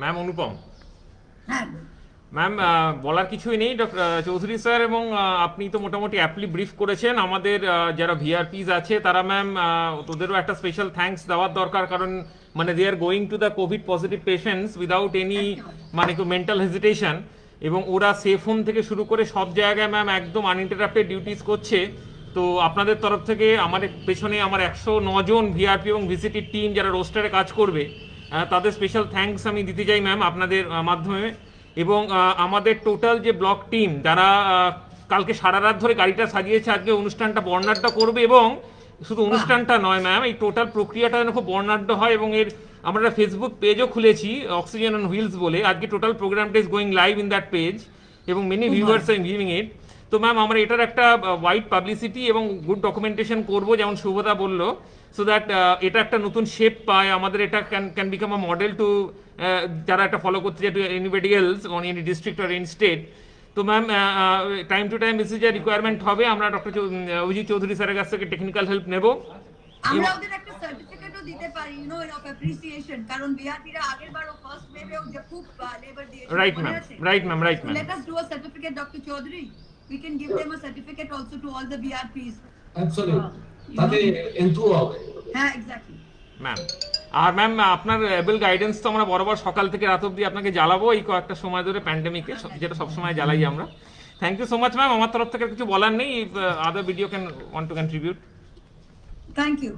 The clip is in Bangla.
ম্যাম অনুপম। হ্যাঁ ম্যাম বলার কিছুই নেই ডক্টর চৌধুরী স্যার এবং আপনি তো মোটামুটি অ্যাপলি ব্রিফ করেছেন। আমাদের যারা ভিআরপিস আছে তারা ম্যাম তোদেরও একটা স্পেশাল থ্যাঙ্কস দেওয়ার দরকার। কারণ মানে they are going to the covid positive patients without any মানে মেন্টাল হেজিটেশন এবং ওরা সেফ হোম থেকে শুরু করে সব জায়গায় ম্যাম একদম আনইন্টারাপ্টেড ডিউটিস করছে। তো আপনাদের তরফ থেকে আমার পেছনে আমার একশো নজন ভিআরপি এবং ভিসিটির টিম যারা রোস্টারে কাজ করবে তাদের স্পেশাল থ্যাঙ্কস আমি দিতে চাই ম্যাম আপনাদের মাধ্যমে। এবং আমাদের টোটাল যে ব্লক টিম যারা কালকে সারা রাত ধরে গাড়িটা সাজিয়েছে আজকে অনুষ্ঠানটা বর্ণাঢ্য করবে এবং শুধু অনুষ্ঠানটা নয় ম্যাম এই টোটাল প্রক্রিয়াটা যেন খুব বর্ণাঢ্য হয় এবং এর আমরা ফেসবুক পেজও খুলেছি অক্সিজেন অন হুইলস বলে। আজকে টোটাল প্রোগ্রামটা is going live in that page এবং many viewers are viewing it তো ম্যাম আমরা এটার একটা ওয়াইড পাবলিসিটি এবং গুড ডকুমেন্টেশন করব যেমন শুভদা বলল। সো দ্যাট এটা একটা নতুন শেপ পায়। আমাদের এটা can can become a model to যারা একটা ফলো করতে চায় to anybody else on any district or in state তো ma'am time to time basis যা রিকোয়ারমেন্ট হবে। আমরা ডক্টর অভিজিৎ চৌধুরী স্যারের কাছ থেকে টেকনিক্যাল হেল্প নেব। আমরা ওদের একটা সার্টিফিকেটও দিতে পারি ইউ নো অফ অ্যাপ্রিসিয়েশন কারণ বিআরপিরা আগের বার ফার্স্ট ওয়েভেও যে খুব লেবার দিয়েছে right ma'am right ma'am right ma'am Let us do a certificate, Dr. Chaudhary. We can give them a certificate also to all the BRPs. Absolute তাতে এন্থু হবে। হ্যাঁ, এক্স্যাক্টলি ম্যাম আর ম্যাম আপনার অ্যাবেল গাইডেন্স তো আমরা বরাবর সকাল থেকে রাত অবধি আপনাকে জ্বালাবো এই কয়েকটা সময় ধরে প্যান্ডেমিকে যেটা সবসময় জ্বালাই আমরা। Thank you so much ma'am আমার তরফ থেকে কিছু বলার নেই। Other video can want to contribute thank you.